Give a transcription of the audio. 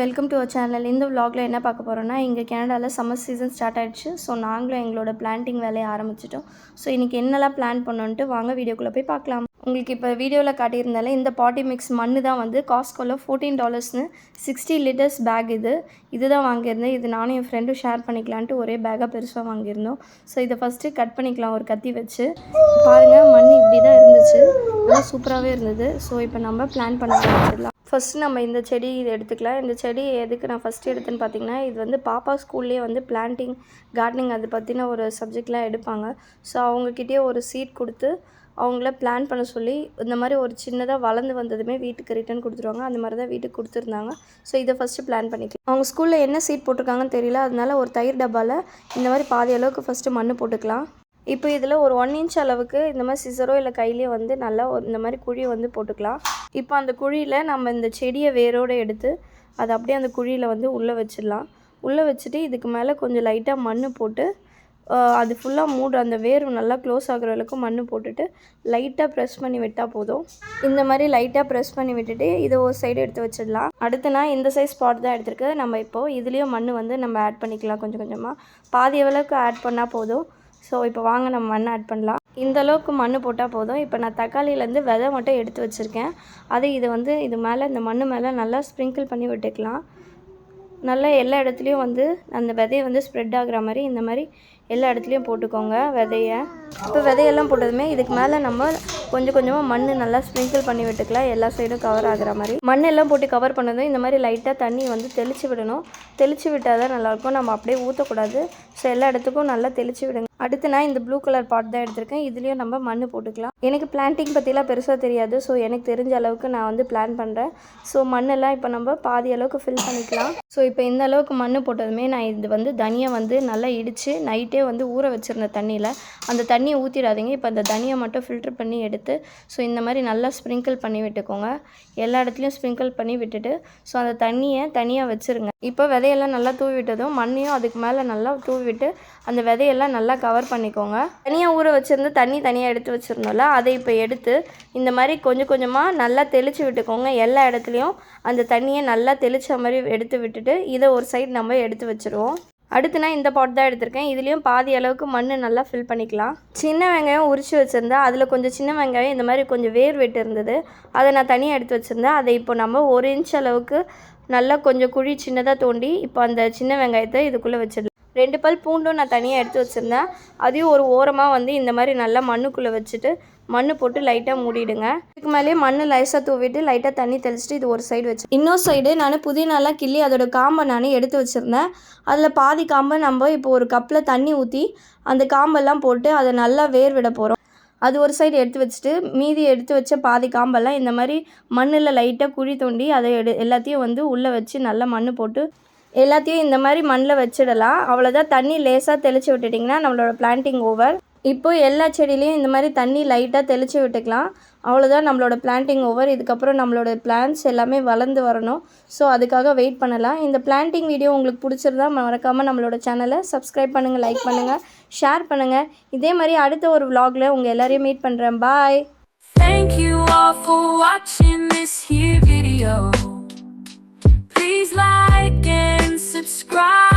Welcome to our channel. இந்த விலாகில் என்ன பார்க்க போகிறோம்னா இங்கே கனடாவில் சம்மர் சீசன் ஸ்டார்ட் ஆகிடுச்சு ஸோ நாங்களும் எங்களோட பிளான்ட்டிங் வேலையை ஆரம்பிச்சிட்டோம். ஸோ இன்றைக்கி என்னெல்லாம் பிளான் பண்ணோன்ட்டு வாங்க வீடியோக்குள்ளே போய் பார்க்கலாம். உங்களுக்கு இப்போ வீடியோவில் காட்டியிருந்தாலே இந்த பாட்டி மிக்ஸ் மண்ணு தான் வந்து காஸ்கோவில் ஃபோர்டீன் டாலர்ஸ்னு சிக்ஸ்டி லிட்டர்ஸ் பேக் இது. இதுதான் வாங்கியிருந்தேன். இது நானும் என் ஃப்ரெண்டும் ஷேர் பண்ணிக்கலான்ட்டு ஒரே பேக்காக பெருசாக வாங்கியிருந்தோம். ஸோ இதை ஃபஸ்ட்டு கட் பண்ணிக்கலாம் ஒரு கத்தி வச்சு. பாருங்கள் மண் இப்படி தான் இருந்துச்சு. நல்லா சூப்பராகவே இருந்தது. ஸோ இப்போ நம்ம பிளான் பண்ண ஆரம்பிச்சிடலாம் ஃபஸ்ட்டு நம்ம இந்த செடி இது எடுத்துக்கலாம். இந்த செடி எதுக்கு நான் ஃபஸ்ட்டு எடுத்தேன்னு பார்த்தீங்கன்னா இது வந்து பாப்பா ஸ்கூல்லேயே வந்து பிளான்ட்டிங் கார்டனிங் அது பற்றின ஒரு சப்ஜெக்ட்லாம் எடுப்பாங்க. ஸோ அவங்கக்கிட்டேயே ஒரு சீட் கொடுத்து அவங்கள பிளான் பண்ண சொல்லி இந்த மாதிரி ஒரு சின்னதாக வளர்ந்து வந்ததுமே வீட்டுக்கு ரிட்டர்ன் கொடுத்துருவாங்க. அந்த மாதிரி தான் வீட்டுக்கு கொடுத்துருந்தாங்க. ஸோ இதை ஃபஸ்ட்டு பிளான் பண்ணிக்கலாம். அவங்க ஸ்கூலில் என்ன சீட் போட்டிருக்காங்கன்னு தெரியல. அதனால ஒரு தயிர் டப்பாவில் இந்த மாதிரி பாதி அளவுக்கு ஃபஸ்ட்டு மண் போட்டுக்கலாம். இப்போ இதில் ஒரு ஒன் இன்ச் அளவுக்கு இந்த மாதிரி சிசரோ இல்லை கையிலேயே வந்து நல்லா ஒரு இந்த மாதிரி குழியை வந்து போட்டுக்கலாம். இப்போ அந்த குழியில் நம்ம இந்த செடியை வேரோடு எடுத்து அதை அப்படியே அந்த குழியில் வந்து உள்ளே வச்சிடலாம். உள்ளே வச்சுட்டு இதுக்கு மேலே கொஞ்சம் லைட்டாக மண் போட்டு அது ஃபுல்லாக மூடு அந்த வேர் நல்லா க்ளோஸ் ஆகிற அளவுக்கு மண் போட்டுட்டு லைட்டாக ப்ரெஸ் பண்ணி விட்டால் போதும். இந்த மாதிரி லைட்டாக ப்ரெஸ் பண்ணி விட்டுட்டு இதை ஒரு சைடு எடுத்து வச்சிடலாம். அடுத்து நான் இந்த சைஸ் ஸ்பாட் தான் எடுத்துருக்கு நம்ம இப்போது இதுலேயும் மண் வந்து நம்ம ஆட் பண்ணிக்கலாம் கொஞ்சம் கொஞ்சமாக பாதி அளவுக்கு ஆட் பண்ணால் போதும். ஸோ இப்போ வாங்க நம்ம மண் ஆட் பண்ணலாம். இந்த அளவுக்கு மண் போட்டால் போதும். இப்போ நான் தக்காளியிலேருந்து விதை மட்டும் எடுத்து வச்சுருக்கேன். அதை இது வந்து இது மேலே இந்த மண் மேலே நல்லா ஸ்ப்ரிங்கிள் பண்ணி விட்டுக்கலாம். நல்லா எல்லா இடத்துலையும் வந்து அந்த விதையை வந்து ஸ்ப்ரெட் ஆகிற மாதிரி இந்த மாதிரி எல்லா இடத்துலையும் போட்டுக்கோங்க விதையை. இப்போ விதையெல்லாம் போட்டதுமே இதுக்கு மேலே நம்ம கொஞ்சம் கொஞ்சமாக மண் நல்லா ஸ்ப்ரிங்கிள் பண்ணி விட்டுக்கலாம். எல்லா சைடும் கவர் ஆகிற மாதிரி. மண் எல்லாம் போட்டு கவர் பண்ணதும் இந்த மாதிரி லைட்டாக தண்ணி வந்து தெளித்து விடணும். தெளித்து விட்டால் தான் நல்லாயிருக்கும் நம்ம அப்படியே ஊற்றக்கூடாது ஸோ எல்லா இடத்துக்கும் நல்லா தெளித்து விடுங்க. அடுத்து நான் இந்த ப்ளூ கலர் பாட் தான் எடுத்திருக்கேன். இதுலேயும் நம்ம மண் போட்டுக்கலாம். எனக்கு பிளான்ட்டிங் பற்றிலாம் பெருசாக தெரியாது. ஸோ எனக்கு தெரிஞ்ச அளவுக்கு நான் வந்து பிளான் பண்ணுறேன் ஸோ மண்ணெல்லாம் இப்போ நம்ம பாதி அளவுக்கு ஃபில் பண்ணிக்கலாம். ஸோ இப்போ இந்த அளவுக்கு மண் போட்டதுமே நான் இது வந்து தனியாக வந்து நல்லா இடித்து நைட்டே வந்து ஊற வச்சுருந்த தண்ணியில் அந்த தண்ணியை ஊற்றிடாதீங்க இப்போ அந்த தனியை மட்டும் ஃபில்டர் பண்ணி எடுத்து ஸோ இந்த மாதிரி நல்லா ஸ்ப்ரிங்கிள் பண்ணி விட்டுக்கோங்க. எல்லா இடத்துலையும் ஸ்ப்ரிங்கிள் பண்ணி விட்டுட்டு ஸோ அந்த தண்ணியை தனியாக வச்சுருங்க. இப்போ விதையெல்லாம் நல்லா தூவி விட்டதும் மண்ணையும் அதுக்கு மேலே நல்லா தூவி விட்டு அந்த விதையெல்லாம் நல்லா கவர் பண்ணிக்கோங்க. தனியாக ஊற வச்சுருந்து தண்ணி தனியாக எடுத்து வச்சுருந்தோம்ல அதை இப்போ எடுத்து இந்த மாதிரி கொஞ்சம் கொஞ்சமாக நல்லா தெளித்து விட்டுக்கோங்க. எல்லா இடத்துலையும் அந்த தண்ணியை நல்லா தெளித்த மாதிரி எடுத்து விட்டுட்டு இதை ஒரு சைடு நம்ம எடுத்து வச்சுருவோம். அடுத்து நான் இந்த பாட் தான் எடுத்திருக்கேன். இதுலேயும் பாதி அளவுக்கு மண் நல்லா ஃபில் பண்ணிக்கலாம். சின்ன வெங்காயம் உரிச்சு வச்சுருந்தேன் அதில் கொஞ்சம் சின்ன வெங்காயம் இந்த மாதிரி கொஞ்சம் வேர் வெட்டு இருந்தது அதை நான் தனியாக எடுத்து வச்சுருந்தேன். அதை இப்போ நம்ம ஒரு இன்ச் அளவுக்கு நல்லா கொஞ்சம் குழி சின்னதாக தோண்டி இப்போ அந்த சின்ன வெங்காயத்தை இதுக்குள்ளே வச்சிடலாம். ரெண்டு பல் பூண்டும் நான் தனியாக எடுத்து வச்சுருந்தேன். அதையும் ஒரு ஓரமாக வந்து இந்த மாதிரி நல்லா மண்ணுக்குள்ளே வச்சுட்டு மண்ணு போட்டு லைட்டாக மூடிடுங்க. இதுக்கு மேலேயே மண் லைஸாக தூவிட்டு லைட்டாக தண்ணி தெளிச்சிட்டு இது ஒரு சைடு வச்சு இன்னொரு சைடு நான் புதினாலாம் கிள்ளி அதோட காம்பை நான் எடுத்து வச்சுருந்தேன். அதில் பாதி காம்பை நம்ம இப்போ ஒரு கப்பில் தண்ணி ஊற்றி அந்த காம்பெல்லாம் போட்டு அதை நல்லா வேர் விட போகிறோம் அது ஒரு சைடு எடுத்து வச்சுட்டு மீதி எடுத்து வச்ச பாதி காம்பெல்லாம் இந்த மாதிரி மண்ணில் லைட்டாக குழி தோண்டி அதை எடு எல்லாத்தையும் வந்து உள்ளே வச்சு நல்லா மண் போட்டு எல்லாத்தையும் இந்த மாதிரி மண்ணில் வச்சிடலாம். அவ்வளோதான் தண்ணி லேசாக தெளித்து விட்டுட்டிங்கன்னா நம்மளோட பிளான்ட்டிங் ஓவர் இப்போ எல்லா செடியிலையும் இந்த மாதிரி தண்ணி லைட்டாக தெளித்து விட்டுக்கலாம். அவ்வளோதான் நம்மளோட பிளான்ட்டிங் ஓவர் இதுக்கப்புறம் நம்மளோட பிளான்ட்ஸ் எல்லாமே வளர்ந்து வரணும். ஸோ அதுக்காக வெயிட் பண்ணலாம். இந்த பிளான்ட்டிங் வீடியோ உங்களுக்கு பிடிச்சிருந்தா மறக்காமல் நம்மளோட சேனலை சப்ஸ்கிரைப் பண்ணுங்கள் லைக் பண்ணுங்கள் ஷேர் பண்ணுங்கள் இதே மாதிரி அடுத்த ஒரு விலாகில் உங்கள் எல்லோரையும் மீட் பண்ணுறேன் பாய் Thank you all for watching this here video. bright.